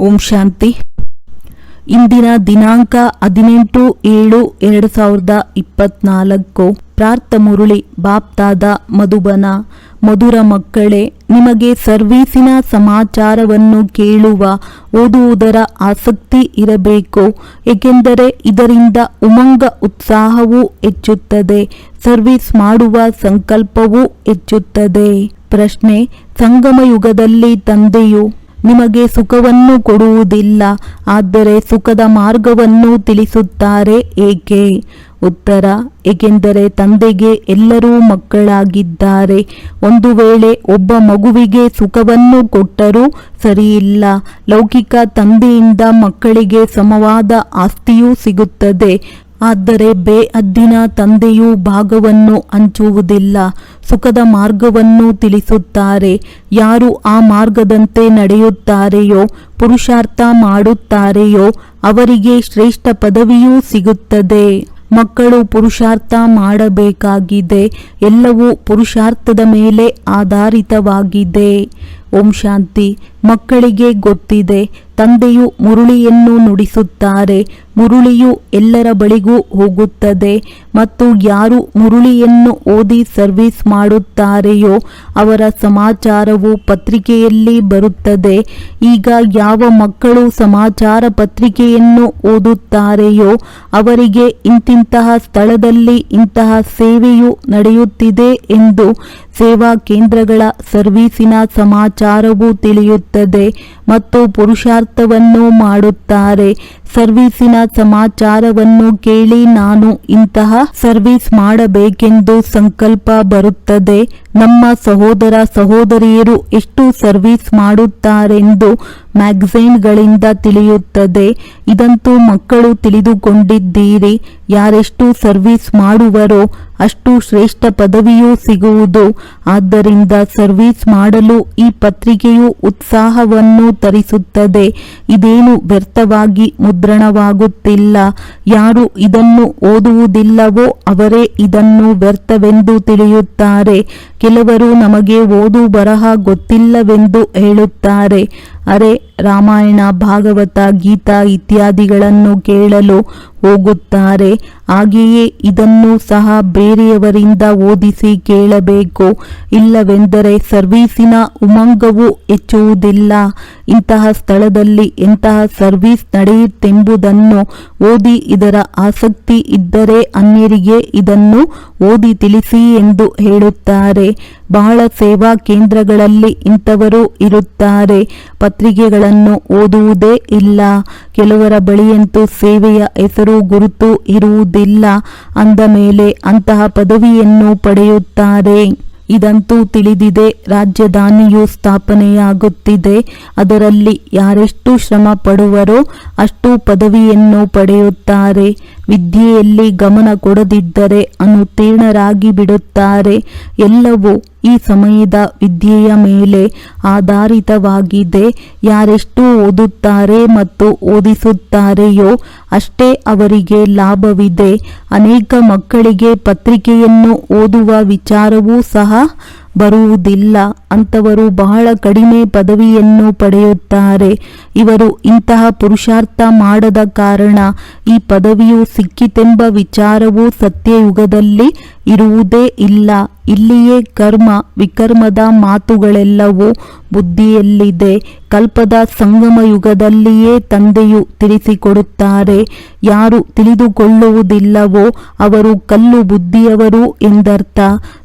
ಓಂ ಶಾಂತಿ. ಇಂದಿನ ದಿನಾಂಕ ಹದಿನೆಂಟು ಏಳು ಎರಡು ಸಾವಿರದ ಇಪ್ಪತ್ನಾಲ್ಕು. ಪ್ರಾರ್ಥ ಮುರುಳಿ ಬಾಪ್ತಾದ ಮಧುಬನ. ಮಧುರ ಮಕ್ಕಳೇ, ನಿಮಗೆ ಸರ್ವೀಸಿನ ಸಮಾಚಾರವನ್ನು ಕೇಳುವ, ಓದುವುದರ ಆಸಕ್ತಿ ಇರಬೇಕು. ಏಕೆಂದರೆ ಇದರಿಂದ ಉಮಂಗ ಉತ್ಸಾಹವೂ ಹೆಚ್ಚುತ್ತದೆ, ಸರ್ವಿಸ್ ಮಾಡುವ ಸಂಕಲ್ಪವೂ ಹೆಚ್ಚುತ್ತದೆ. ಪ್ರಶ್ನೆ ಸಂಗಮ ಯುಗದಲ್ಲಿ ತಂದೆಯು ನಿಮಗೆ ಸುಖವನ್ನು ಕೊಡುವುದಿಲ್ಲ, ಆದರೆ ಸುಖದ ಮಾರ್ಗವನ್ನು ತಿಳಿಸುತ್ತಾರೆ ಏಕೆ? ಉತ್ತರ, ಏಕೆಂದರೆ ತಂದೆಗೆ ಎಲ್ಲರೂ ಮಕ್ಕಳಾಗಿದ್ದಾರೆ. ಒಂದು ವೇಳೆ ಒಬ್ಬ ಮಗುವಿಗೆ ಸುಖವನ್ನು ಕೊಟ್ಟರೂ ಸರಿಯಿಲ್ಲ. ಲೌಕಿಕ ತಂದೆಯಿಂದ ಮಕ್ಕಳಿಗೆ ಸಮವಾದ ಆಸ್ತಿಯೂ ಸಿಗುತ್ತದೆ. ಆದರೆ ಬೇ ಅದ್ದಿನ ತಂದೆಯು ಭಾಗವನ್ನು ಹಂಚುವುದಿಲ್ಲ, ಸುಖದ ಮಾರ್ಗವನ್ನು ತಿಳಿಸುತ್ತಾರೆ. ಯಾರು ಆ ಮಾರ್ಗದಂತೆ ನಡೆಯುತ್ತಾರೆಯೋ, ಪುರುಷಾರ್ಥ ಮಾಡುತ್ತಾರೆಯೋ, ಅವರಿಗೆ ಶ್ರೇಷ್ಠ ಪದವಿಯೂ ಸಿಗುತ್ತದೆ. ಮಕ್ಕಳು ಪುರುಷಾರ್ಥ ಮಾಡಬೇಕಾಗಿದೆ, ಎಲ್ಲವೂ ಪುರುಷಾರ್ಥದ ಮೇಲೆ ಆಧಾರಿತವಾಗಿದೆ. ಓಂ ಶಾಂತಿ. ಮಕ್ಕಳಿಗೆ ಗೊತ್ತಿದೆ, ತಂದೆಯು ಮುರುಳಿಯನ್ನು ನುಡಿಸುತ್ತಾರೆ, ಮುರುಳಿಯು ಎಲ್ಲರ ಬಳಿಗೂ ಹೋಗುತ್ತದೆ ಮತ್ತು ಯಾರು ಮುರುಳಿಯನ್ನು ಓದಿ ಸರ್ವಿಸ್ ಮಾಡುತ್ತಾರೆಯೋ ಅವರ ಸಮಾಚಾರವು ಪತ್ರಿಕೆಯಲ್ಲಿ ಬರುತ್ತದೆ. ಈಗ ಯಾವ ಮಕ್ಕಳು ಸಮಾಚಾರ ಪತ್ರಿಕೆಯನ್ನು ಓದುತ್ತಾರೆಯೋ ಅವರಿಗೆ ಇಂತಿಂತಹ ಸ್ಥಳದಲ್ಲಿ ಇಂತಹ ಸೇವೆಯು ನಡೆಯುತ್ತಿದೆ ಎಂದು ಸೇವಾ ಕೇಂದ್ರಗಳ ಸರ್ವೀಸಿನ ಸಮಾಚಾರವು ತಿಳಿಯುತ್ತದೆ. ಮತ್ತು ಪುರುಷಾರ್ಥವನ್ನು ಮಾಡುತ್ತಾರೆ. ಸರ್ವೀಸಿನ ಸಮಾಚಾರವನ್ನು ಕೇಳಿ ನಾನು ಇಂತಹ ಸರ್ವಿಸ್ ಮಾಡಬೇಕೆಂದು ಸಂಕಲ್ಪ ಬರುತ್ತದೆ. ನಮ್ಮ ಸಹೋದರ ಸಹೋದರಿಯರು ಎಷ್ಟು ಸರ್ವಿಸ್ ಮಾಡುತ್ತಾರೆಂದು ಮ್ಯಾಗಝೈನ್ಗಳಿಂದ ತಿಳಿಯುತ್ತದೆ. ಇದಂತೂ ಮಕ್ಕಳು ತಿಳಿದುಕೊಂಡಿದ್ದೀರಿ. ಯಾರೆಷ್ಟು ಸರ್ವಿಸ್ ಮಾಡುವರೋ ಅಷ್ಟು ಶ್ರೇಷ್ಠ ಪದವಿಯೂ ಸಿಗುವುದು. ಆದ್ದರಿಂದ ಸರ್ವಿಸ್ ಮಾಡಲು ಈ ಪತ್ರಿಕೆಯು ಉತ್ಸಾಹವನ್ನು ತರಿಸುತ್ತದೆ. ಇದೇನು ವ್ಯರ್ಥವಾಗಿ ಮುದ್ರಣವಾಗುತ್ತಿಲ್ಲ. ಯಾರು ಇದನ್ನು ಓದುವುದಿಲ್ಲವೋ ಅವರೇ ಇದನ್ನು ವ್ಯರ್ಥವೆಂದು ತಿಳಿಯುತ್ತಾರೆ. ಕೆಲವರು ನಮಗೆ ಓದು ಬರಹ ಗೊತ್ತಿಲ್ಲವೆಂದು ಹೇಳುತ್ತಾರೆ. ಅರೆ ರಾಮಾಯಣ, ಭಾಗವತ, ಗೀತಾ ಇತ್ಯಾದಿಗಳನ್ನು ಕೇಳಲು ಹೋಗುತ್ತಾರೆ. ಹಾಗೆಯೇ ಇದನ್ನು ಸಹ ಬೇರೆಯವರಿಂದ ಓದಿಸಿ ಕೇಳಬೇಕು. ಇಲ್ಲವೆಂದರೆ ಸರ್ವೀಸಿನ ಉಮಂಗವು ಹೆಚ್ಚುವುದಿಲ್ಲ. ಇಂತಹ ಸ್ಥಳದಲ್ಲಿ ಎಂತಹ ಸರ್ವೀಸ್ ನಡೆಯುತ್ತೆಂಬುದನ್ನು ಓದಿ ಇದರ ಆಸಕ್ತಿ ಇದ್ದರೆ ಅನ್ಯರಿಗೆ ಇದನ್ನು ಓದಿ ತಿಳಿಸಿ ಎಂದು ಹೇಳುತ್ತಾರೆ. ಬಹಳ ಸೇವಾ ಕೇಂದ್ರಗಳಲ್ಲಿ ಇಂಥವರು ಇರುತ್ತಾರೆ. ಪತ್ರಿಕೆಗಳನ್ನು ಓದುವುದೇ ಇಲ್ಲ. ಕೆಲವರ ಬಳಿಯಂತೂ ಸೇವೆಯ ಹೆಸರು ಗುರುತು ಇರುವುದಿಲ್ಲ. ಅಂದ ಮೇಲೆ ಅಂತಹ ಪದವಿಯನ್ನು ಪಡೆಯುತ್ತಾರೆ. ಇದಂತೂ ತಿಳಿದಿದೆ ರಾಜಧಾನಿಯು ಸ್ಥಾಪನೆಯಾಗುತ್ತಿದೆ. ಅದರಲ್ಲಿ ಯಾರೆಷ್ಟು ಶ್ರಮ ಪಡುವರೋ ಅಷ್ಟು ಪದವಿಯನ್ನು ಪಡೆಯುತ್ತಾರೆ. ವಿದ್ಯೆಯಲ್ಲಿ ಗಮನ ಕೊಡದಿದ್ದರೆ ಅನುತ್ತೀರ್ಣರಾಗಿ ಬಿಡುತ್ತಾರೆ. ಎಲ್ಲವೂ ಈ ಸಮಯದ ವಿದ್ಯೆಯ ಮೇಲೆ ಆಧಾರಿತವಾಗಿದೆ. ಯಾರೆಷ್ಟು ಓದುತ್ತಾರೆ ಮತ್ತು ಓದಿಸುತ್ತಾರೆಯೋ ಅಷ್ಟೇ ಅವರಿಗೆ ಲಾಭವಿದೆ. ಅನೇಕ ಮಕ್ಕಳಿಗೆ ಪತ್ರಿಕೆಯನ್ನು ಓದುವ ವಿಚಾರವೂ ಸಹ ಬರುವುದಿಲ್ಲ. ಅಂಥವರು ಬಹಳ ಕಡಿಮೆ ಪದವಿಯನ್ನು ಪಡೆಯುತ್ತಾರೆ. ಇವರು ಇಂತಹ ಪುರುಷಾರ್ಥ ಮಾಡದ ಕಾರಣ ಈ ಪದವಿಯು ಸಿಕ್ಕಿತೆಂಬ ವಿಚಾರವು ಸತ್ಯಯುಗದಲ್ಲಿ ಇರುವುದೇ ಇಲ್ಲ. ಇಲ್ಲಿಯೇ ಕರ್ಮ, ವಿಕರ್ಮದ ಮಾತುಗಳೆಲ್ಲವೂ ಬುದ್ಧಿಯಲ್ಲಿದೆ. ಕಲ್ಪದ ಸಂಗಮ ಯುಗದಲ್ಲಿಯೇ ತಂದೆಯು ತಿಳಿಸಿಕೊಡುತ್ತಾರೆ. ಯಾರು ತಿಳಿದುಕೊಳ್ಳುವುದಿಲ್ಲವೋ ಅವರು ಕಲ್ಲು ಬುದ್ಧಿಯವರು ಎಂದರ್ಥ.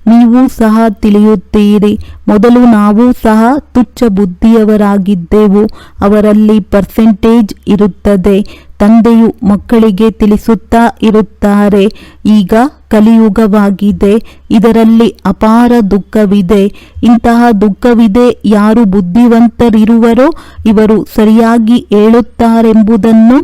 ನೀವು ಸಹ ತಿಳಿಯುತ್ತೀರಿ. ಮೊದಲು ನಾವು ಸಹ ತುಚ್ಛ ಬುದ್ಧಿಯವರಾಗಿದ್ದೆವು. ಅವರಲ್ಲಿ ಪರ್ಸೆಂಟೇಜ್ ಇರುತ್ತದೆ. ತಂದೆಯು ಮಕ್ಕಳಿಗೆ ತಿಳಿಸುತ್ತಾ ಇರುತ್ತಾರೆ. ಈಗ ಕಲಿಯುಗವಾಗಿದೆ. ಇದರಲ್ಲಿ ಅಪಾರ ದುಃಖವಿದೆ. ಇಂತಹ ದುಃಖವಿದೆ ಯಾರು ಬುದ್ಧಿವಂತರಿರುವರೋ ಇವರು ಸರಿಯಾಗಿ ಹೇಳುತ್ತಾರೆಂಬುದನ್ನು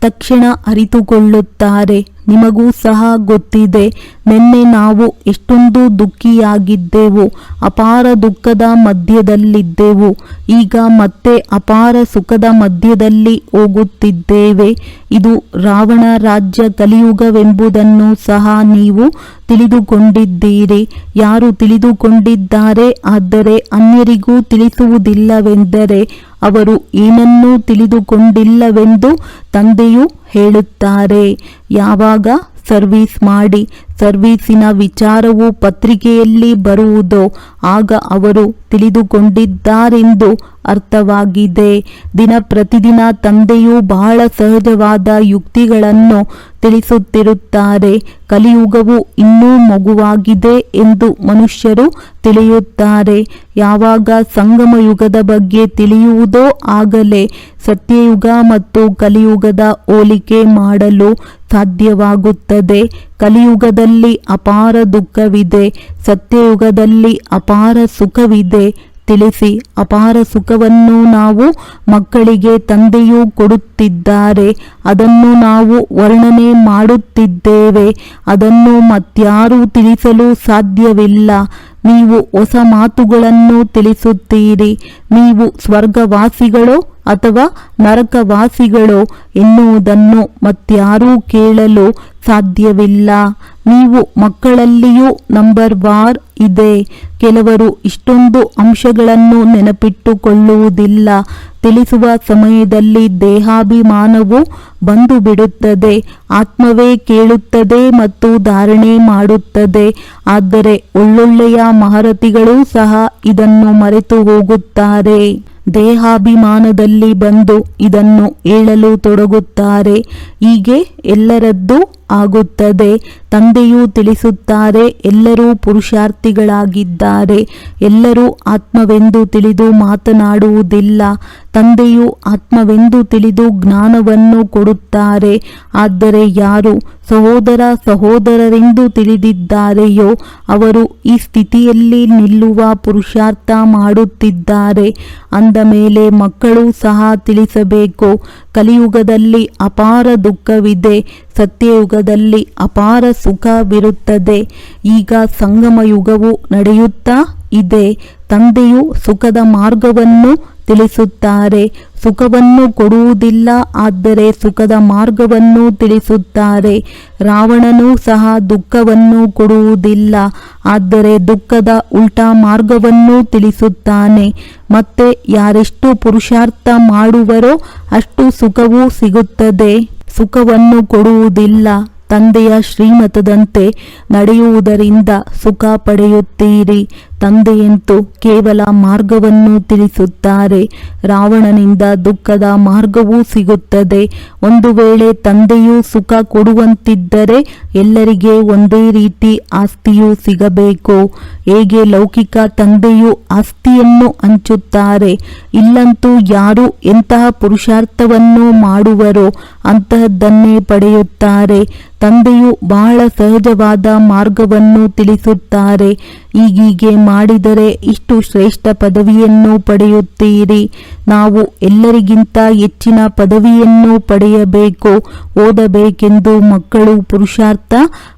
ತಕ್ಷಣ ಅರಿತುಕೊಳ್ಳುತ್ತಾರೆ. ನಿಮಗೂ ಸಹ ಗೊತ್ತಿದೆ. ನಿನ್ನೆ ನಾವು ಎಷ್ಟೊಂದು ದುಃಖಿಯಾಗಿದ್ದೆವು. ಅಪಾರ ದುಃಖದ ಮಧ್ಯದಲ್ಲಿದ್ದೆವು. ಈಗ ಮತ್ತೆ ಅಪಾರ ಸುಖದ ಮಧ್ಯದಲ್ಲಿ ಹೋಗುತ್ತಿದ್ದೇವೆ. ಇದು ರಾವಣ ರಾಜ್ಯ ಕಲಿಯುಗವೆಂಬುದನ್ನು ಸಹ ನೀವು ತಿಳಿದುಕೊಂಡಿದ್ದೀರಿ. ಯಾರು ತಿಳಿದುಕೊಂಡಿದ್ದಾರೆ ಆದರೆ ಅನ್ಯರಿಗೂ ತಿಳಿಸುವುದಿಲ್ಲವೆಂದರೆ ಅವರು ಏನನ್ನೂ ತಿಳಿದುಕೊಂಡಿಲ್ಲವೆಂದು ತಂದೆಯು ಹೇಳುತ್ತಾರೆ. ಯಾವಾಗ? ಸರ್ವೀಸ್ ಮಾಡಿ ಸರ್ವೀಸಿನ ವಿಚಾರವು ಪತ್ರಿಕೆಯಲ್ಲಿ ಬರುವುದೋ, ಆಗ ಅವರು ತಿಳಿದುಕೊಂಡಿದ್ದಾರೆಂದು ಅರ್ಥವಾಗಿದೆ. ದಿನ ಪ್ರತಿದಿನ ತಂದೆಯು ಬಹಳ ಸಹಜವಾದ ಯುಕ್ತಿಗಳನ್ನು ತಿಳಿಸುತ್ತಿರುತ್ತಾರೆ. ಕಲಿಯುಗವು ಇನ್ನೂ ಮಗುವಾಗಿದೆ ಎಂದು ಮನುಷ್ಯರು ತಿಳಿಯುತ್ತಾರೆ. ಯಾವಾಗ ಸಂಗಮ ಯುಗದ ಬಗ್ಗೆ ತಿಳಿಯುವುದೋ ಆಗಲೇ ಸತ್ಯಯುಗ ಮತ್ತು ಕಲಿಯುಗದ ಹೋಲಿಕೆ ಮಾಡಲು ಸಾಧ್ಯವಾಗುತ್ತದೆ. ಕಲಿಯುಗದಲ್ಲಿ ಅಪಾರ ದುಃಖವಿದೆ. ಸತ್ಯಯುಗದಲ್ಲಿ ಅಪಾರ ಸುಖವಿದೆ. ತಿಳಿಸಿ, ಅಪಾರ ಸುಖವನ್ನು ನಾವು ಮಕ್ಕಳಿಗೆ, ತಂದೆಯೂ ಕೊಡುತ್ತಿದ್ದಾರೆ. ಅದನ್ನು ನಾವು ವರ್ಣನೆ ಮಾಡುತ್ತಿದ್ದೇವೆ. ಅದನ್ನು ಮತ್ಯಾರೂ ತಿಳಿಸಲು ಸಾಧ್ಯವಿಲ್ಲ. ನೀವು ಹೊಸ ಮಾತುಗಳನ್ನು ತಿಳಿಸುತ್ತೀರಿ. ನೀವು ಸ್ವರ್ಗವಾಸಿಗಳೋ ಅಥವಾ ನರಕವಾಸಿಗಳೋ ಎನ್ನುವುದನ್ನು ಮತ್ಯಾರೂ ಕೇಳಲು ಸಾಧ್ಯವಿಲ್ಲ. ನೀವು ಮಕ್ಕಳಲ್ಲಿಯೂ ನಂಬರ್ ವಾರ್ ಇದೆ. ಕೆಲವರು ಇಷ್ಟೊಂದು ಅಂಶಗಳನ್ನು ನೆನಪಿಟ್ಟುಕೊಳ್ಳುವುದಿಲ್ಲ. ತಿಳಿಸುವ ಸಮಯದಲ್ಲಿ ದೇಹಾಭಿಮಾನವು ಬಂದು ಬಿಡುತ್ತದೆ ಆತ್ಮವೇ ಕೇಳುತ್ತದೆ ಮತ್ತು ಧಾರಣೆ ಮಾಡುತ್ತದೆ. ಆದರೆ ಒಳ್ಳೊಳ್ಳೆಯ ಮಹಾರತಿಗಳು ಸಹ ಇದನ್ನು ಮರೆತು ಹೋಗುತ್ತಾರೆ. ದೇಹಾಭಿಮಾನದಲ್ಲಿ ಬಂದು ಇದನ್ನು ಹೇಳಲು ತೊಡಗುತ್ತಾರೆ. ಹೀಗೆ ಎಲ್ಲರದ್ದು ಆಗುತ್ತದೆ. ತಂದೆಯು ತಿಳಿಸುತ್ತಾರೆ, ಎಲ್ಲರೂ ಪುರುಷಾರ್ಥಿಗಳಾಗಿದ್ದಾರೆ, ಎಲ್ಲರೂ ಆತ್ಮವೆಂದು ತಿಳಿದು ಮಾತನಾಡುವುದಿಲ್ಲ, ತಂದೆಯು ಆತ್ಮವೆಂದು ತಿಳಿದು ಜ್ಞಾನವನ್ನು ಕೊಡುತ್ತಾರೆ. ಆದರೆ ಯಾರು ಸಹೋದರ ಸಹೋದರರೆಂದು ತಿಳಿದಿದ್ದಾರೆಯೋ, ಅವರು ಈ ಸ್ಥಿತಿಯಲ್ಲಿ ನಿಲ್ಲುವ ಪುರುಷಾರ್ಥ ಮಾಡುತ್ತಿದ್ದಾರೆ. ಅಂದ ಮೇಲೆ ಮಕ್ಕಳು ಸಹ ತಿಳಿಸಬೇಕು, ಕಲಿಯುಗದಲ್ಲಿ ಅಪಾರ ದುಃಖವಿದೆ, ಸತ್ಯಯುಗದಲ್ಲಿ ಅಪಾರ ಸುಖವಿರುತ್ತದೆ. ಈಗ ಸಂಗಮ ಯುಗವು ನಡೆಯುತ್ತಾ ಇದೆ. ತಂದೆಯು ಸುಖದ ಮಾರ್ಗವನ್ನು ತಿಳಿಸುತ್ತಾರೆ. ಸುಖವನ್ನು ಕೊಡುವುದಿಲ್ಲ, ಆದರೆ ಸುಖದ ಮಾರ್ಗವನ್ನು ತಿಳಿಸುತ್ತಾರೆ. ರಾವಣನೂ ಸಹ ದುಃಖವನ್ನು ಕೊಡುವುದಿಲ್ಲ, ಆದರೆ ದುಃಖದ ಉಲ್ಟಾ ಮಾರ್ಗವನ್ನು ತಿಳಿಸುತ್ತಾನೆ. ಮತ್ತೆ ಯಾರೆಷ್ಟು ಪುರುಷಾರ್ಥ ಮಾಡುವರೋ ಅಷ್ಟು ಸುಖವೂ ಸಿಗುತ್ತದೆ. ಸುಖವನ್ನು ಕೊಡುವುದಿಲ್ಲ. ತಂದೆಯ ಶ್ರೀಮತದಂತೆ ನಡೆಯುವುದರಿಂದ ಸುಖ ಪಡೆಯುತ್ತೀರಿ. ತಂದೆಯಂತೂ ಕೇವಲ ಮಾರ್ಗವನ್ನು ತಿಳಿಸುತ್ತಾರೆ. ರಾವಣನಿಂದ ದುಃಖದ ಮಾರ್ಗವೂ ಸಿಗುತ್ತದೆ. ಒಂದು ವೇಳೆ ತಂದೆಯು ಸುಖ ಕೊಡುವಂತಿದ್ದರೆ ಎಲ್ಲರಿಗೆ ಒಂದೇ ರೀತಿ ಆಸ್ತಿಯೂ ಸಿಗಬೇಕು. ಹೇಗೆ ಲೌಕಿಕ ತಂದೆಯು ಆಸ್ತಿಯನ್ನು ಹಂಚುತ್ತಾರೆ? ಇಲ್ಲಂತೂ ಯಾರು ಎಂತಹ ಪುರುಷಾರ್ಥವನ್ನು ಮಾಡುವರೋ ಅಂತಹದ್ದನ್ನೇ ಪಡೆಯುತ್ತಾರೆ. ತಂದೆಯು ಬಹಳ ಸಹಜವಾದ ಮಾರ್ಗವನ್ನು ತಿಳಿಸುತ್ತಾರೆ. ಈಗೀಗೆ ಮಾಡಿದರೆ ಇಷ್ಟು ಶ್ರೇಷ್ಠ ಪದವಿಯನ್ನು ಪಡೆಯುತ್ತೀರಿ. ನಾವು ಎಲ್ಲರಿಗಿಂತ ಹೆಚ್ಚಿನ ಪದವಿಯನ್ನು ಪಡೆಯಬೇಕು. ಓದಬೇಕೆಂದು ಮಕ್ಕಳು ಪುರುಷಾರ್ಥ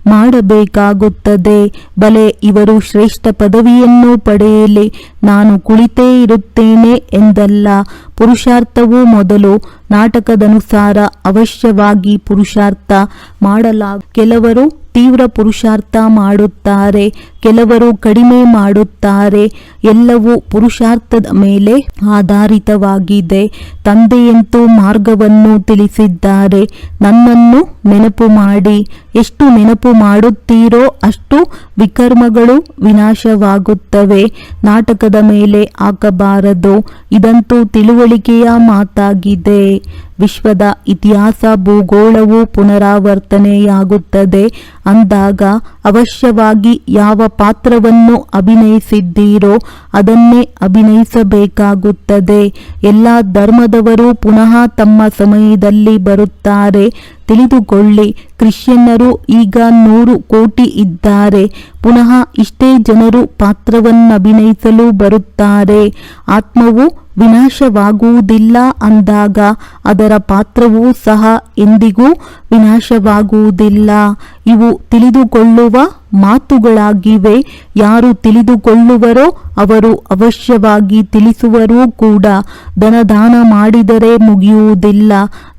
ಮಾಡಬೇಕಾಗುತ್ತದೆ. ಬಲೆ, ಇವರು ಶ್ರೇಷ್ಠ ಪದವಿಯನ್ನು ಪಡೆಯಲಿ. ನಾನು ಕುಳಿತೇ ಇರುತ್ತೇನೆ ಎಂದಲ್ಲ. ಪುರುಷಾರ್ಥವು ಮೊದಲು ನಾಟಕದನುಸಾರ ಅವಶ್ಯವಾಗಿ ಪುರುಷಾರ್ಥ ಮಾಡಲಾಗ, ಕೆಲವರು ತೀವ್ರ ಪುರುಷಾರ್ಥ ಮಾಡುತ್ತಾರೆ. ಕೆಲವರು ಕಡಿಮೆ ಮಾಡುತ್ತಾರೆ. ಎಲ್ಲವೂ ಪುರುಷಾರ್ಥದ ಮೇಲೆ ಆಧಾರಿತವಾಗಿದೆ. ತಂದೆಯಂತೂ ಮಾರ್ಗವನ್ನು ತಿಳಿಸಿದ್ದಾರೆ. ನನ್ನನ್ನು ನೆನಪು ಮಾಡಿ. ಎಷ್ಟು ನೆನಪು ಮಾಡುತ್ತೀರೋ ಅಷ್ಟು ವಿಕರ್ಮಗಳು ವಿನಾಶವಾಗುತ್ತವೆ. ನಾಟಕದ ಮೇಲೆ ಹಾಕಬಾರದು. ಇದಂತೂ ತಿಳುವಳಿಕೆಯ ಮಾತಾಗಿದೆ. ವಿಶ್ವದ ಇತಿಹಾಸ ಭೂಗೋಳವು ಪುನರಾವರ್ತನೆಯಾಗುತ್ತದೆ. ಅಂದಾಗ ಅವಶ್ಯವಾಗಿ ಯಾವ ಪಾತ್ರವನ್ನು ಅಭಿನಯಿಸಿದ್ದೀರೋ ಅದನ್ನೇ ಅಭಿನಯಿಸಬೇಕಾಗುತ್ತದೆ. ಎಲ್ಲ ಧರ್ಮದವರು ಪುನಃ ತಮ್ಮ ಸಮಯದಲ್ಲಿ ಬರುತ್ತಾರೆ. ತಿಳಿದುಕೊಳ್ಳಿ, ಕ್ರಿಶ್ಚಿಯನ್ನರು ಈಗ ನೂರು ಕೋಟಿ ಇದ್ದಾರೆ. ಪುನಃ ಇಷ್ಟೇ ಜನರು ಪಾತ್ರವನ್ನು ಅಭಿನಯಿಸಲು ಬರುತ್ತಾರೆ. ಆತ್ಮವು ವಿನಾಶವಾಗುವುದಿಲ್ಲ ಅಂದಾಗ ಅದರ ಪಾತ್ರವೂ ಸಹ ಎಂದಿಗೂ ವಿನಾಶವಾಗುವುದಿಲ್ಲ. ಇವು ತಿಳಿದುಕೊಳ್ಳುವ ಮಾತುಗಳಾಗಿವೆ. ಯಾರು ತಿಳಿದುಕೊಳ್ಳುವರೋ ಅವರು ಅವಶ್ಯವಾಗಿ ತಿಳಿಸುವರೂ ಕೂಡ ಧನದಾನ ಮಾಡಿದರೆ ಮುಗಿಯುವುದಿಲ್ಲ.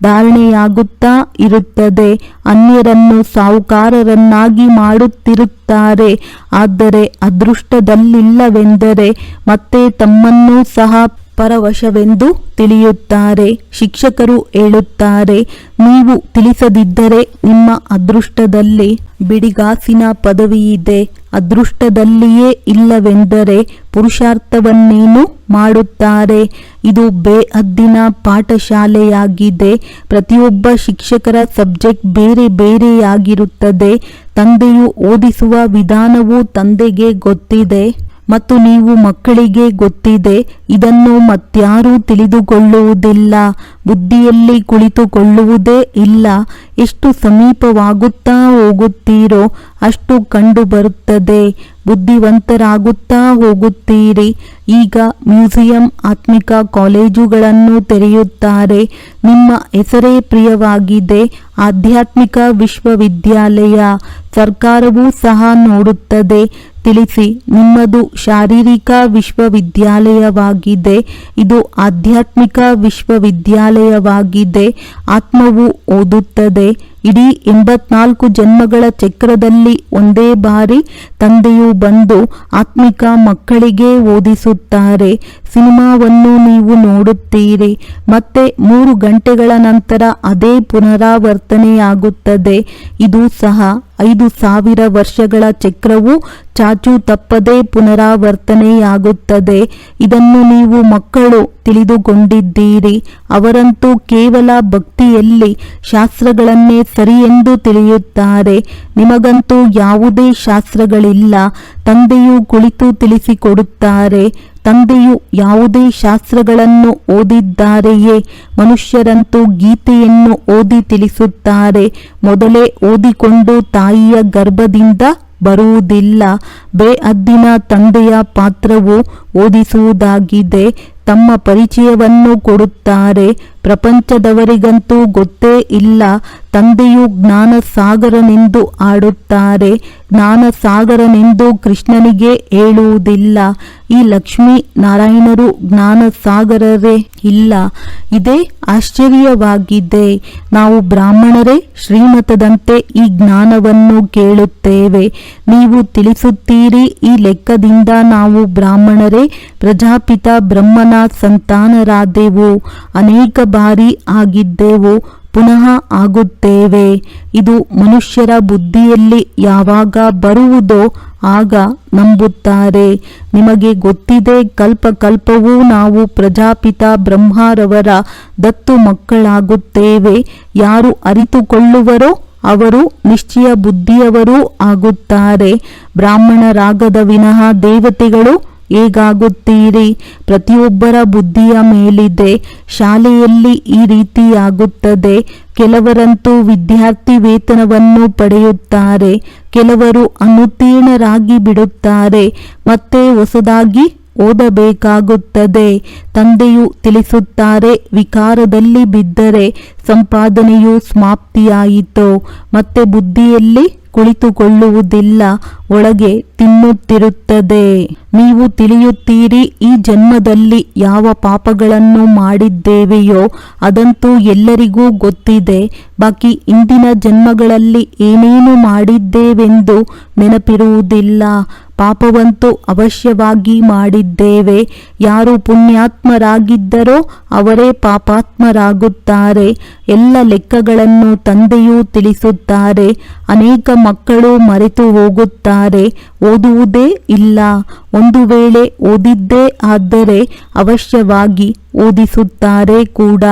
ಧಾರಣೆಯಾಗುತ್ತಾ ಇರುತ್ತದೆ. ಅನ್ಯರನ್ನು ಸಾಹುಕಾರರನ್ನಾಗಿ ಮಾಡುತ್ತಿರುತ್ತಾರೆ. ಆದರೆ ಅದೃಷ್ಟದಲ್ಲಿಲ್ಲವೆಂದರೆ ಮತ್ತೆ ತಮ್ಮನ್ನೂ ಸಹ ಪರವಶವೆಂದು ತಿಳಿಯುತ್ತಾರೆ. ಶಿಕ್ಷಕರು ಹೇಳುತ್ತಾರೆ, ನೀವು ತಿಳಿಸದಿದ್ದರೆ ನಿಮ್ಮ ಅದೃಷ್ಟದಲ್ಲಿ ಬಿಡಿಗಾಸಿನ ಪದವಿಯಿದೆ. ಅದೃಷ್ಟದಲ್ಲಿಯೇ ಇಲ್ಲವೆಂದರೆ ಪುರುಷಾರ್ಥವನ್ನೇನು ಮಾಡುತ್ತಾರೆ? ಇದು ಬೇಹದ್ದಿನ ಪಾಠಶಾಲೆಯಾಗಿದೆ. ಪ್ರತಿಯೊಬ್ಬ ಶಿಕ್ಷಕರ ಸಬ್ಜೆಕ್ಟ್ ಬೇರೆ ಬೇರೆಯಾಗಿರುತ್ತದೆ. ತಂದೆಯು ಓದಿಸುವ ವಿಧಾನವೂ ತಂದೆಗೆ ಗೊತ್ತಿದೆ. ಮತ್ತು ನೀವು ಮಕ್ಕಳಿಗೆ ಗೊತ್ತಿದೆ, ಇದನ್ನು ಮತ್ಯಾರೂ ತಿಳಿದುಕೊಳ್ಳುವುದಿಲ್ಲ, ಬುದ್ಧಿಯಲ್ಲಿ ಕುಳಿತುಕೊಳ್ಳುವುದೇ ಇಲ್ಲ, ಎಷ್ಟು ಸಮೀಪವಾಗುತ್ತಾ ಹೋಗುತ್ತೀರೋ ಅಷ್ಟು ಕಂಡು ಬರುತ್ತದೆ ಬುದ್ಧಿವಂತರಾಗುತ್ತಾ ಹೋಗುತ್ತೀರಿ. ಈಗ ಮ್ಯೂಸಿಯಂ ಆತ್ಮಿಕ ಕಾಲೇಜುಗಳನ್ನು ತೆರೆಯುತ್ತಾರೆ, ನಿಮ್ಮ ಹೆಸರೇ ಪ್ರಿಯವಾಗಿದೆ, ಆಧ್ಯಾತ್ಮಿಕ ವಿಶ್ವವಿದ್ಯಾಲಯ, ಸರ್ಕಾರವೂ ಸಹ ನೋಡುತ್ತದೆ ತಿಳಿಸಿ ನಿಮ್ಮದು ಶಾರೀರಿಕ ವಿಶ್ವವಿದ್ಯಾಲಯವಾಗಿದೆ ಇದು ಆಧ್ಯಾತ್ಮಿಕ ವಿಶ್ವವಿದ್ಯಾಲಯವಾಗಿದೆ ಆತ್ಮವು ಓದುತ್ತದೆ ಇಡೀ ಎಂಬತ್ನಾಲ್ಕು ಜನ್ಮಗಳ ಚಕ್ರದಲ್ಲಿ ಒಂದೇ ಬಾರಿ ತಂದೆಯು ಬಂದು ಆತ್ಮಿಕ ಮಕ್ಕಳಿಗೆ ಓದಿಸುತ್ತಾರೆ. ಸಿನಿಮಾವನ್ನು ನೀವು ನೋಡುತ್ತೀರಿ. ಮತ್ತೆ ಮೂರು ಗಂಟೆಗಳ ನಂತರ ಅದೇ ಪುನರಾವರ್ತನೆಯಾಗುತ್ತದೆ. ಇದು ಸಹ ಐದು ಸಾವಿರ ವರ್ಷಗಳ ಚಕ್ರವು ಚಾಚು ತಪ್ಪದೆ ಪುನರಾವರ್ತನೆಯಾಗುತ್ತದೆ. ಇದನ್ನು ನೀವು ಮಕ್ಕಳು ತಿಳಿದುಕೊಂಡಿದ್ದೀರಿ. ಅವರಂತೂ ಕೇವಲ ಭಕ್ತಿಯಲ್ಲಿ ಶಾಸ್ತ್ರಗಳನ್ನೇ ಸರಿಯೆಂದು ತಿಳಿಯುತ್ತಾರೆ. ನಿಮಗಂತೂ ಯಾವುದೇ ಶಾಸ್ತ್ರಗಳಿಲ್ಲ. ತಂದೆಯು ಕುಳಿತು ತಿಳಿಸಿಕೊಡುತ್ತಾರೆ. ತಂದೆಯು ಯಾವುದೇ ಶಾಸ್ತ್ರಗಳನ್ನು ಓದಿದ್ದಾರೆಯೇ? ಮನುಷ್ಯರಂತೂ ಗೀತೆಯನ್ನು ಓದಿ ತಿಳಿಸುತ್ತಾರೆ. ಮೊದಲೇ ಓದಿಕೊಂಡು ತಾಯಿಯ ಗರ್ಭದಿಂದ ಬರುವುದಿಲ್ಲ. ಬೇಅದ್ದಿನ ತಂದೆಯ ಪಾತ್ರವು ಓದಿಸುವುದಾಗಿದೆ. ತಮ್ಮ ಪರಿಚಯವನ್ನು ಕೊಡುತ್ತಾರೆ. ಪ್ರಪಂಚದವರಿಗಂತೂ ಗೊತ್ತೇ ಇಲ್ಲ ತಂದೆಯು ಜ್ಞಾನ ಸಾಗರನೆಂದು ಆಡುತ್ತಾರೆ ಜ್ಞಾನ ಸಾಗರನೆಂದು ಕೃಷ್ಣನಿಗೆ ಹೇಳುವುದಿಲ್ಲ. ಈ ಲಕ್ಷ್ಮೀ ನಾರಾಯಣರು ಜ್ಞಾನ ಸಾಗರರೇ ಇಲ್ಲ. ಇದೇ ಆಶ್ಚರ್ಯವಾಗಿದೆ. ನಾವು ಬ್ರಾಹ್ಮಣರೇ ಶ್ರೀಮತದಂತೆ ಈ ಜ್ಞಾನವನ್ನು ಕೇಳುತ್ತೇವೆ. ನೀವು ತಿಳಿಸುತ್ತೀರಿ, ಈ ಲೆಕ್ಕದಿಂದ ನಾವು ಬ್ರಾಹ್ಮಣರೇ ಪ್ರಜಾಪಿತ ಬ್ರಹ್ಮನ ಸಂತಾನರಾದೆವು. ಅನೇಕ ಬಾರಿ ಆಗಿದ್ದೇವೋ, ಪುನಃ ಆಗುತ್ತೇವೆ. ಇದು ಮನುಷ್ಯರ ಬುದ್ಧಿಯಲ್ಲಿ ಯಾವಾಗ ಬರುವುದೋ ಆಗ ನಂಬುತ್ತಾರೆ. ನಿಮಗೆ ಗೊತ್ತಿದೆ ಕಲ್ಪ ಕಲ್ಪವೂ ನಾವು ಪ್ರಜಾಪಿತ ಬ್ರಹ್ಮರವರ ದತ್ತು ಮಕ್ಕಳಾಗುತ್ತೇವೆ. ಯಾರು ಅರಿತುಕೊಳ್ಳುವರೋ ಅವರು ನಿಶ್ಚಯ ಬುದ್ಧಿಯವರೂ ಆಗುತ್ತಾರೆ. ಬ್ರಾಹ್ಮಣರಾಗದ ವಿನಃ ದೇವತೆಗಳು ಹೇಗಾಗುತ್ತೀರಿ? ಪ್ರತಿಯೊಬ್ಬರ ಬುದ್ಧಿಯ ಮೇಲಿದೆ. ಶಾಲೆಯಲ್ಲಿ ಈ ರೀತಿಯಾಗುತ್ತದೆ. ಕೆಲವರಂತೂ ವಿದ್ಯಾರ್ಥಿ ವೇತನವನ್ನು ಪಡೆಯುತ್ತಾರೆ. ಕೆಲವರು ಅನುತ್ತೀರ್ಣರಾಗಿ ಬಿಡುತ್ತಾರೆ. ಮತ್ತೆ ಹೊಸದಾಗಿ ಓದಬೇಕಾಗುತ್ತದೆ. ತಂದೆಯು ತಿಳಿಸುತ್ತಾರೆ, ವಿಕಾರದಲ್ಲಿ ಬಿದ್ದರೆ ಸಂಪಾದನೆಯು ಸಮಾಪ್ತಿಯಾಯಿತು. ಮತ್ತೆ ಬುದ್ಧಿಯಲ್ಲಿ ಕುಳಿತುಕೊಳ್ಳುವುದಿಲ್ಲ, ಒಳಗೆ ತಿನ್ನುತ್ತಿರುತ್ತದೆ. ನೀವು ತಿಳಿಯುತ್ತೀರಿ, ಈ ಜನ್ಮದಲ್ಲಿ ಯಾವ ಪಾಪಗಳನ್ನು ಮಾಡಿದ್ದೇವೆಯೋ ಅದಂತೂ ಎಲ್ಲರಿಗೂ ಗೊತ್ತಿದೆ. ಬಾಕಿ ಇಂದಿನ ಜನ್ಮಗಳಲ್ಲಿ ಏನೇನು ಮಾಡಿದ್ದೇವೆಂದು ನೆನಪಿರುವುದಿಲ್ಲ. ಪಾಪವಂತೂ ಅವಶ್ಯವಾಗಿ ಮಾಡಿದ್ದೇವೆ. ಯಾರು ಪುಣ್ಯಾತ್ಮರಾಗಿದ್ದರೋ ಅವರೇ ಪಾಪಾತ್ಮರಾಗುತ್ತಾರೆ. ಎಲ್ಲ ಲೆಕ್ಕಗಳನ್ನು ತಂದೆಯೂ ತಿಳಿಸುತ್ತಾರೆ. ಅನೇಕ ಮಕ್ಕಳು ಮರೆತು ಹೋಗುತ್ತಾರೆ ಓದುವುದೇ ಇಲ್ಲ. ಒಂದು ವೇಳೆ ಓದಿದ್ದೇ ಆದರೆ ಅವಶ್ಯವಾಗಿ ಓದಿಸುತ್ತಾರೆ ಕೂಡ.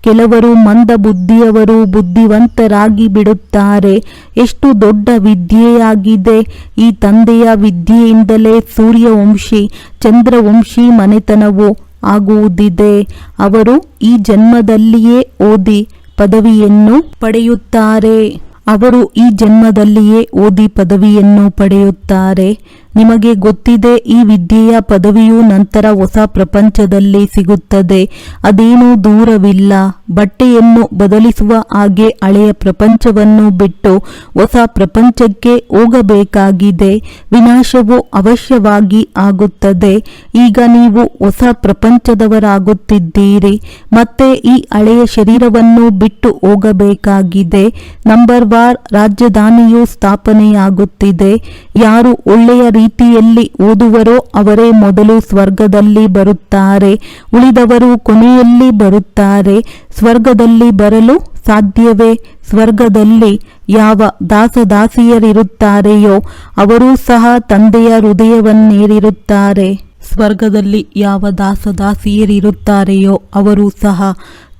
ಕೆಲವರು ಮಂದ ಬುದ್ಧಿಯವರು ಬುದ್ಧಿವಂತರಾಗಿ ಬಿಡುತ್ತಾರೆ. ಎಷ್ಟು ದೊಡ್ಡ ವಿದ್ಯೆಯಾಗಿದೆ. ಈ ತಂದೆಯ ವಿದ್ಯೆಯಿಂದಲೇ ಸೂರ್ಯವಂಶಿ, ಚಂದ್ರವಂಶಿ ಮನೆತನವು ಆಗುವುದಿದೆ. ಅವರು ಈ ಜನ್ಮದಲ್ಲಿಯೇ ಓದಿ ಪದವಿಯನ್ನು ಪಡೆಯುತ್ತಾರೆ. ಅವರು ಈ ಜನ್ಮದಲ್ಲಿಯೇ ಓದಿ ಪದವಿಯನ್ನು ಪಡೆಯುತ್ತಾರೆ. ನಿಮಗೆ ಗೊತ್ತಿದೆ, ಈ ವಿದ್ಯೆಯ ಪದವಿಯು ನಂತರ ಹೊಸ ಪ್ರಪಂಚದಲ್ಲಿ ಸಿಗುತ್ತದೆ. ಅದೇನೂ ದೂರವಿಲ್ಲ. ಬಟ್ಟೆಯನ್ನು ಬದಲಿಸುವ ಹಾಗೆ ಹಳೆಯ ಪ್ರಪಂಚವನ್ನು ಬಿಟ್ಟು ಹೊಸ ಪ್ರಪಂಚಕ್ಕೆ ಹೋಗಬೇಕಾಗಿದೆ. ವಿನಾಶವು ಅವಶ್ಯವಾಗಿ ಆಗುತ್ತದೆ. ಈಗ ನೀವು ಹೊಸ ಪ್ರಪಂಚದವರಾಗುತ್ತಿದ್ದೀರಿ. ಮತ್ತೆ ಈ ಹಳೆಯ ಶರೀರವನ್ನು ಬಿಟ್ಟು ಹೋಗಬೇಕಾಗಿದೆ. ನಂಬರ್ ವಾರ್ ರಾಜಧಾನಿಯು ಸ್ಥಾಪನೆಯಾಗುತ್ತಿದೆ. ಯಾರು ಒಳ್ಳೆಯ ರೀತಿಯಲ್ಲಿ ಓದುವರೋ ಅವರೇ ಮೊದಲು ಸ್ವರ್ಗದಲ್ಲಿ ಬರುತ್ತಾರೆ. ಉಳಿದವರು ಕೊನೆಯಲ್ಲಿ ಬರುತ್ತಾರೆ. ಸ್ವರ್ಗದಲ್ಲಿ ಬರಲು ಸಾಧ್ಯವೇ? ಸ್ವರ್ಗದಲ್ಲಿ ಯಾವ ದಾಸದಾಸಿಯರಿರುತ್ತಾರೆಯೋ, ಅವರೂ ಸಹ ತಂದೆಯ ಹೃದಯವನ್ನೇರಿರುತ್ತಾರೆ. ಸ್ವರ್ಗದಲ್ಲಿ ಯಾವ ದಾಸದಾಸಿಯರಿರುತ್ತಾರೆಯೋ, ಅವರೂ ಸಹ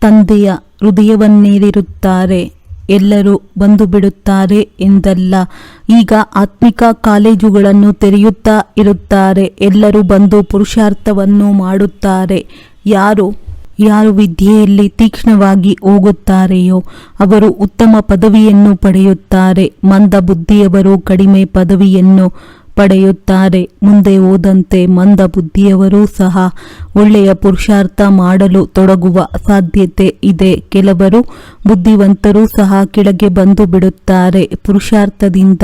ತಂದೆಯ ಹೃದಯವನ್ನೇರಿರುತ್ತಾರೆ. ಎಲ್ಲರೂ ಬಂದು ಬಿಡುತ್ತಾರೆ ಎಂದಲ್ಲ, ಈಗ ಆತ್ಮಿಕ ಕಾಲೇಜುಗಳನ್ನು ತೆರೆಯುತ್ತಾ ಇರುತ್ತಾರೆ. ಎಲ್ಲರೂ ಬಂದು ಪುರುಷಾರ್ಥವನ್ನು ಮಾಡುತ್ತಾರೆ. ಯಾರು ಯಾರು ವಿದ್ಯೆಯಲ್ಲಿ ತೀಕ್ಷ್ಣವಾಗಿ ಹೋಗುತ್ತಾರೆಯೋ ಅವರು ಉತ್ತಮ ಪದವಿಯನ್ನು ಪಡೆಯುತ್ತಾರೆ, ಮಂದ ಬುದ್ಧಿಯವರು ಕಡಿಮೆ ಪದವಿಯನ್ನು ಪಡೆಯುತ್ತಾರೆ. ಮುಂದೆ ಹೋದಂತೆ ಮಂದ ಬುದ್ಧಿಯವರೂ ಸಹ ಒಳ್ಳೆಯ ಪುರುಷಾರ್ಥ ಮಾಡಲು ತೊಡಗುವ ಸಾಧ್ಯತೆ ಇದೆ. ಕೆಲವರು ಬುದ್ಧಿವಂತರೂ ಸಹ ಕೆಳಗೆ ಬಂದು ಬಿಡುತ್ತಾರೆ. ಪುರುಷಾರ್ಥದಿಂದ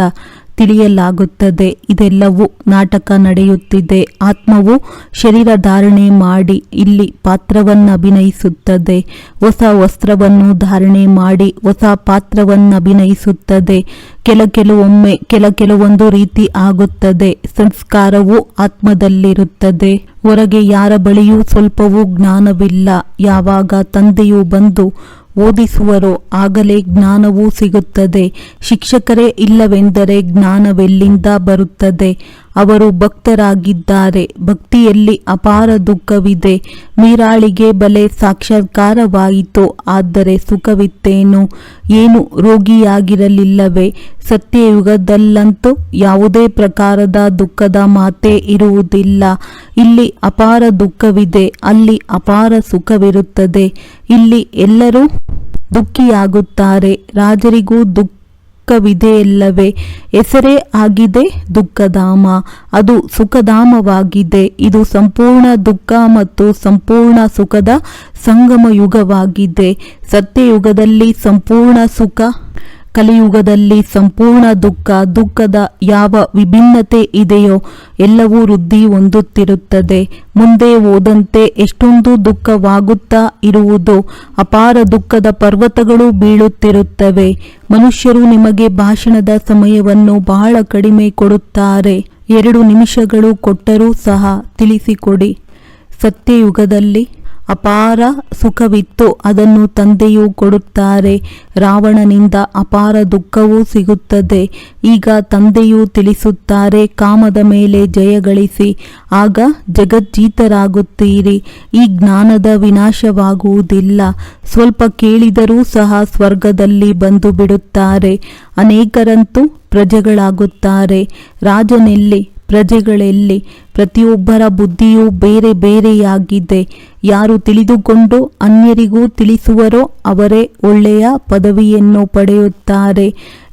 ತಿಳಿಯಲಾಗುತ್ತದೆ. ಇದೆಲ್ಲವೂ ನಾಟಕ ನಡೆಯುತ್ತಿದೆ. ಆತ್ಮವು ಶರೀರ ಧಾರಣೆ ಮಾಡಿ ಇಲ್ಲಿ ಪಾತ್ರವನ್ನು ಅಭಿನಯಿಸುತ್ತದೆ ಹೊಸ ವಸ್ತ್ರವನ್ನು ಧಾರಣೆ ಮಾಡಿ ಹೊಸ ಪಾತ್ರವನ್ನು ಅಭಿನಯಿಸುತ್ತದೆ ಕೆಲ ಕೆಲವೊಮ್ಮೆ ಕೆಲ ಕೆಲವೊಂದು ರೀತಿ ಆಗುತ್ತದೆ. ಸಂಸ್ಕಾರವು ಆತ್ಮದಲ್ಲಿರುತ್ತದೆ. ಹೊರಗೆ ಯಾರ ಬಳಿಯೂ ಸ್ವಲ್ಪವೂ ಜ್ಞಾನವಿಲ್ಲ. ಯಾವಾಗ ತಂದೆಯು ಬಂದು ಓದಿಸುವರೋ ಆಗಲೇ ಜ್ಞಾನವೂ ಸಿಗುತ್ತದೆ. ಶಿಕ್ಷಕರೇ ಇಲ್ಲವೆಂದರೆ ಜ್ಞಾನವೆಲ್ಲಿಂದ ಬರುತ್ತದೆ? ಅವರು ಭಕ್ತರಾಗಿದ್ದಾರೆ. ಭಕ್ತಿಯಲ್ಲಿ ಅಪಾರ ದುಃಖವಿದೆ. ಮೀರಾಳಿಗೆ ಬಲೆ ಸಾಕ್ಷಾತ್ಕಾರವಾಯಿತು. ಆದರೆ ಸುಖವಿತ್ತೇನು? ಏನು ರೋಗಿಯಾಗಿರಲಿಲ್ಲವೇ? ಸತ್ಯಯುಗದಲ್ಲಂತೂ ಯಾವುದೇ ಪ್ರಕಾರದ ದುಃಖದ ಮಾತೇ ಇರುವುದಿಲ್ಲ. ಇಲ್ಲಿ ಅಪಾರ ದುಃಖವಿದೆ. ಅಲ್ಲಿ ಅಪಾರ ಸುಖವಿರುತ್ತದೆ. ಇಲ್ಲಿ ಎಲ್ಲರೂ ದುಃಖಿಯಾಗುತ್ತಾರೆ. ರಾಜರಿಗೂ ದುಃಖ ಸುಖವಿದೆಯಲ್ಲವೇ? ಹೆಸರೇ ಆಗಿದೆ ದುಃಖಧಾಮ. ಅದು ಸುಖಧಾಮವಾಗಿದೆ. ಇದು ಸಂಪೂರ್ಣ ದುಃಖ ಮತ್ತು ಸಂಪೂರ್ಣ ಸುಖದ ಸಂಗಮ ಯುಗವಾಗಿದೆ ಸತ್ಯಯುಗದಲ್ಲಿ ಸಂಪೂರ್ಣ ಸುಖ ಕಲಿಯುಗದಲ್ಲಿ ಸಂಪೂರ್ಣ ದುಃಖ, ದುಃಖದ ಯಾವ ವಿಭಿನ್ನತೆ ಇದೆಯೋ ಎಲ್ಲವೂ ವೃದ್ಧಿ ಹೊಂದುತ್ತಿರುತ್ತದೆ. ಮುಂದೆ ಹೋದಂತೆ ಎಷ್ಟೊಂದು ದುಃಖವಾಗುತ್ತಾ ಇರುವುದು ಅಪಾರ ದುಃಖದ ಪರ್ವತಗಳು ಬೀಳುತ್ತಿರುತ್ತವೆ. ಮನುಷ್ಯರು ನಿಮಗೆ ಭಾಷಣದ ಸಮಯವನ್ನು ಬಹಳ ಕಡಿಮೆ ಕೊಡುತ್ತಾರೆ. ಎರಡು ನಿಮಿಷಗಳು ಕೊಟ್ಟರೂ ಸಹ ತಿಳಿಸಿಕೊಡಿ. ಸತ್ಯಯುಗದಲ್ಲಿ ಅಪಾರ ಸುಖವಿತ್ತು ಅದನ್ನು ತಂದೆಯು ಕೊಡುತ್ತಾರೆ. ರಾವಣನಿಂದ ಅಪಾರ ದುಃಖವೂ ಸಿಗುತ್ತದೆ. ಈಗ ತಂದೆಯು ತಿಳಿಸುತ್ತಾರೆ, ಕಾಮದ ಮೇಲೆ ಜಯಗಳಿಸಿ ಆಗ ಜಗಜ್ಜೀತರಾಗುತ್ತೀರಿ. ಈ ಜ್ಞಾನದ ವಿನಾಶವಾಗುವುದಿಲ್ಲ. ಸ್ವಲ್ಪ ಕೇಳಿದರೂ ಸಹ ಸ್ವರ್ಗದಲ್ಲಿ ಬಂದು ಬಿಡುತ್ತಾರೆ ಅನೇಕರಂತೂ ಪ್ರಜೆಗಳಾಗುತ್ತಾರೆ. ರಾಜನೆಲ್ಲಿ ಪ್ರಜೆಗಳೆಲ್ಲಿ ಪ್ರತಿಯೊಬ್ಬರ ಬುದ್ಧಿಯೂ ಬೇರೆ ಬೇರೆಯಾಗಿದೆ. ಯಾರು ತಿಳಿದುಕೊಂಡು, ಅನ್ಯರಿಗೂ ತಿಳಿಸುವರೋ ಅವರೇ ಒಳ್ಳೆಯ ಪದವಿಯನ್ನು ಪಡೆಯುತ್ತಾರೆ.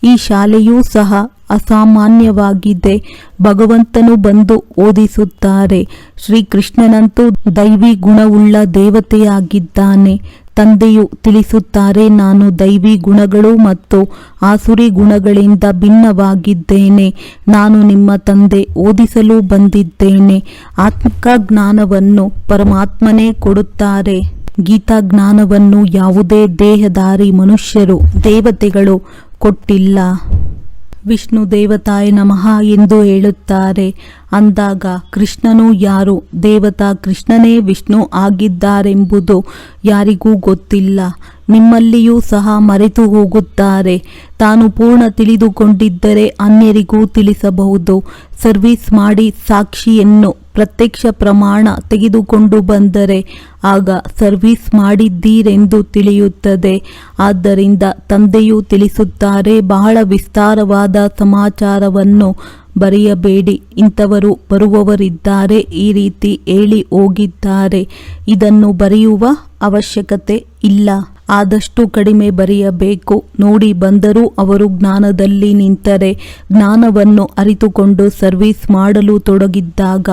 ಈ ಶಾಲೆಯೂ ಸಹ ಅಸಾಮಾನ್ಯವಾಗಿದೆ. ಭಗವಂತನು ಬಂದು ಓದಿಸುತ್ತಾರೆ. ಶ್ರೀಕೃಷ್ಣನಂತೂ ದೈವಿ ಗುಣವುಳ್ಳ ದೇವತೆಯಾಗಿದ್ದಾನೆ. ತಂದೆಯು ತಿಳಿಸುತ್ತಾರೆ, ನಾನು ದೈವಿ ಗುಣಗಳು ಮತ್ತು ಆಸುರಿ ಗುಣಗಳಿಂದ ಭಿನ್ನವಾಗಿದ್ದೇನೆ. ನಾನು ನಿಮ್ಮ ತಂದೆ ಓದಿಸಲು ಬಂದಿದ್ದೇನೆ. ಆತ್ಮಿಕ ಜ್ಞಾನವನ್ನು ಪರಮಾತ್ಮನೇ ಕೊಡುತ್ತಾರೆ. ಗೀತಾ ಜ್ಞಾನವನ್ನು ಯಾವುದೇ ದೇಹಧಾರಿ ಮನುಷ್ಯರು ದೇವತೆಗಳು ಕೊಟ್ಟಿಲ್ಲ. ವಿಷ್ಣು ದೇವತಾಯ ನಮಃ ಎಂದು ಹೇಳುತ್ತಾರೆ. ಅಂದಾಗ ಕೃಷ್ಣನು ಯಾರು? ದೇವತಾ ಕೃಷ್ಣನೇ ವಿಷ್ಣು ಆಗಿದ್ದಾರೆಂಬುದು ಯಾರಿಗೂ ಗೊತ್ತಿಲ್ಲ. ನಿಮ್ಮಲ್ಲಿಯೂ ಸಹ ಮರೆತು ಹೋಗುತ್ತಾರೆ. ತಾನು ಪೂರ್ಣ ತಿಳಿದುಕೊಂಡಿದ್ದರೆ ಅನ್ಯರಿಗೂ ತಿಳಿಸಬಹುದು. ಸರ್ವಿಸ್ ಮಾಡಿ ಸಾಕ್ಷಿಯನ್ನು ಪ್ರತ್ಯಕ್ಷ ಪ್ರಮಾಣ ತೆಗೆದುಕೊಂಡು ಬಂದರೆ ಆಗ ಸರ್ವಿಸ್ ಮಾಡಿದ್ದೀರೆಂದು ತಿಳಿಯುತ್ತದೆ. ಆದ್ದರಿಂದ ತಂದೆಯು ತಿಳಿಸುತ್ತಾರೆ, ಬಹಳ ವಿಸ್ತಾರವಾದ ಸಮಾಚಾರವನ್ನು ಬರೆಯಬೇಡಿ. ಇಂಥವರು ಬರುವವರಿದ್ದಾರೆ, ಈ ರೀತಿ ಹೇಳಿ ಹೋಗಿದ್ದಾರೆ. ಇದನ್ನು ಬರೆಯುವ ಅವಶ್ಯಕತೆ ಇಲ್ಲ. ಆದಷ್ಟು ಕಡಿಮೆ ಬರೆಯಬೇಕು. ನೋಡಿ ಬಂದರೂ ಅವರು ಜ್ಞಾನದಲ್ಲಿ ನಿಂತರೆ ಜ್ಞಾನವನ್ನು ಅರಿತುಕೊಂಡು ಸರ್ವಿಸ್ ಮಾಡಲು ತೊಡಗಿದ್ದಾಗ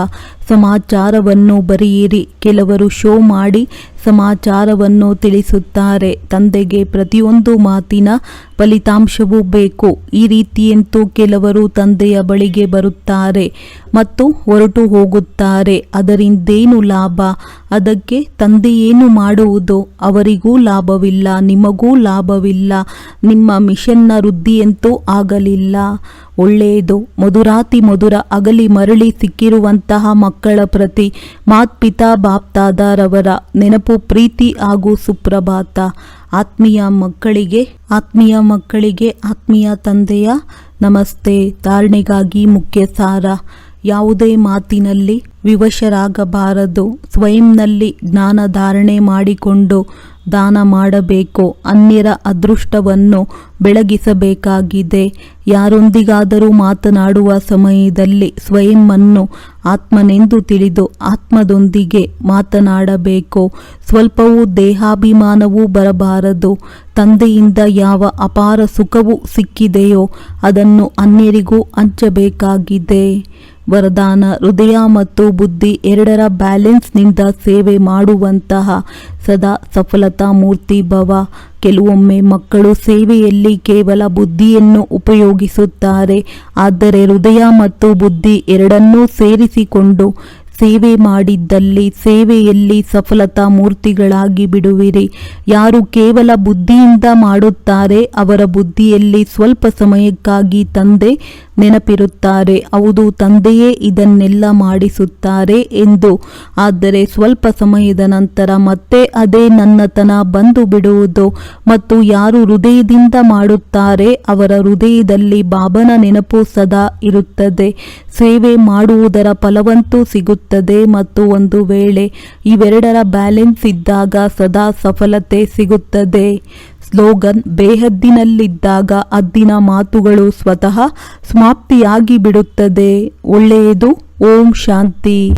ಸಮಾಚಾರವನ್ನು ಬರೆಯಿರಿ. ಕೆಲವರು ಶೋ ಮಾಡಿ ಸಮಾಚಾರವನ್ನು ತಿಳಿಸುತ್ತಾರೆ. ತಂದೆಗೆ ಪ್ರತಿಯೊಂದು ಮಾತಿನ ಫಲಿತಾಂಶವೂ ಬೇಕು. ಈ ರೀತಿಯಂತೂ ಕೆಲವರು ತಂದೆಯ ಬಳಿಗೆ ಬರುತ್ತಾರೆ ಮತ್ತು ಹೊರಟು ಹೋಗುತ್ತಾರೆ. ಅದರಿಂದೇನು ಲಾಭ? ಅದಕ್ಕೆ ತಂದೆ ಏನು ಮಾಡುವುದು? ಅವರಿಗೂ ಲಾಭವಿಲ್ಲ, ನಿಮಗೂ ಲಾಭವಿಲ್ಲ, ನಿಮ್ಮ ಮಿಷನ್ನ ವೃದ್ಧಿಯಂತೂ ಆಗಲಿಲ್ಲ. ಒಳ್ಳೆಯದು. ಮಧುರಾತಿ ಮಧುರ ಅಗಲಿ ಮರಳಿ ಸಿಕ್ಕಿರುವಂತಹ ಮಕ್ಕಳ ಪ್ರತಿ ಮಾತ್ಪಿತಾ ಬಾಪ್ತಾದಾರವರ ನೆನಪು ಪ್ರೀತಿ ಹಾಗೂ ಸುಪ್ರಭಾತ. ಆತ್ಮೀಯ ಮಕ್ಕಳಿಗೆ ಆತ್ಮೀಯ ಮಕ್ಕಳಿಗೆ, ಆತ್ಮೀಯ ತಂದೆಯ ನಮಸ್ತೆ. ಧಾರಣೆಗಾಗಿ ಮುಖ್ಯ ಸಾರ ಯಾವುದೇ ಮಾತಿನಲ್ಲಿ ವಿವಶರಾಗಬಾರದು. ಸ್ವಯಂನಲ್ಲಿ ಜ್ಞಾನ ಧಾರಣೆ ಮಾಡಿಕೊಂಡು ದಾನ ಮಾಡಬೇಕು. ಅನ್ಯರ ಅದೃಷ್ಟವನ್ನು ಬೆಳಗಿಸಬೇಕಾಗಿದೆ. ಯಾರೊಂದಿಗಾದರೂ ಮಾತನಾಡುವ ಸಮಯದಲ್ಲಿ ಸ್ವಯಂವನ್ನು ಆತ್ಮನೆಂದು ತಿಳಿದು ಆತ್ಮದೊಂದಿಗೆ ಮಾತನಾಡಬೇಕು. ಸ್ವಲ್ಪವೂ ದೇಹಾಭಿಮಾನವೂ ಬರಬಾರದು. ತಂದೆಯಿಂದ ಯಾವ ಅಪಾರ ಸುಖವು ಸಿಕ್ಕಿದೆಯೋ ಅದನ್ನು ಅನ್ಯರಿಗೂ ಹಂಚಬೇಕಾಗಿದೆ. ವರದಾನ, ಹೃದಯ ಮತ್ತು ಬುದ್ಧಿ ಎರಡರ ಬ್ಯಾಲೆನ್ಸ್ನಿಂದ ಸೇವೆ ಮಾಡುವಂತಹ ಸದಾ ಸಫಲತಾ ಮೂರ್ತಿ ಭವ. ಕೆಲವೊಮ್ಮೆ ಮಕ್ಕಳು ಸೇವೆಯಲ್ಲಿ ಕೇವಲ ಬುದ್ಧಿಯನ್ನು ಉಪಯೋಗಿಸುತ್ತಾರೆ, ಆದರೆ ಹೃದಯ ಮತ್ತು ಬುದ್ಧಿ ಎರಡನ್ನೂ ಸೇರಿಸಿಕೊಂಡು ಸೇವೆ ಮಾಡಿದ್ದಲ್ಲಿ ಸೇವೆಯಲ್ಲಿ ಸಫಲತಾ ಮೂರ್ತಿಗಳಾಗಿ ಬಿಡುವಿರಿ. ಯಾರು ಕೇವಲ ಬುದ್ಧಿಯಿಂದ ಮಾಡುತ್ತಾರೆ, ಅವರ ಬುದ್ಧಿಯಲ್ಲಿ ಸ್ವಲ್ಪ ಸಮಯಕ್ಕಾಗಿ ತಂದೆ ನೆನಪಿರುತ್ತಾರೆ. ಹೌದು, ತಂದೆಯೇ ಇದನ್ನೆಲ್ಲ ಮಾಡಿಸುತ್ತಾರೆ ಎಂದು. ಆದರೆ ಸ್ವಲ್ಪ ಸಮಯದ ನಂತರ ಮತ್ತೆ ಅದೇ ನನ್ನತನ ಬಂದು ಬಿಡುವುದು. ಮತ್ತು ಯಾರು ಹೃದಯದಿಂದ ಮಾಡುತ್ತಾರೆ, ಅವರ ಹೃದಯದಲ್ಲಿ ಬಾಬನ ನೆನಪು ಸದಾ ಇರುತ್ತದೆ. ಸೇವೆ ಮಾಡುವುದರ ಫಲವಂತೂ ಸಿಗುತ್ತದೆ. ಮತ್ತು ಒಂದು ವೇಳೆ ಇವೆರಡರ ಬ್ಯಾಲೆನ್ಸ್ ಇದ್ದಾಗ ಸದಾ ಸಫಲತೆ ಸಿಗುತ್ತದೆ. ಸ್ಲೋಗನ್, ಬೇಹದ್ದಿನಲ್ಲಿದ್ದಾಗ ಅದ್ದಿನ ಮಾತುಗಳು ಸ್ವತಃ ಸಮಾಪ್ತಿಯಾಗಿ ಬಿಡುತ್ತದೆ ಒಳ್ಳೆಯದು. ಓಂ ಶಾಂತಿ.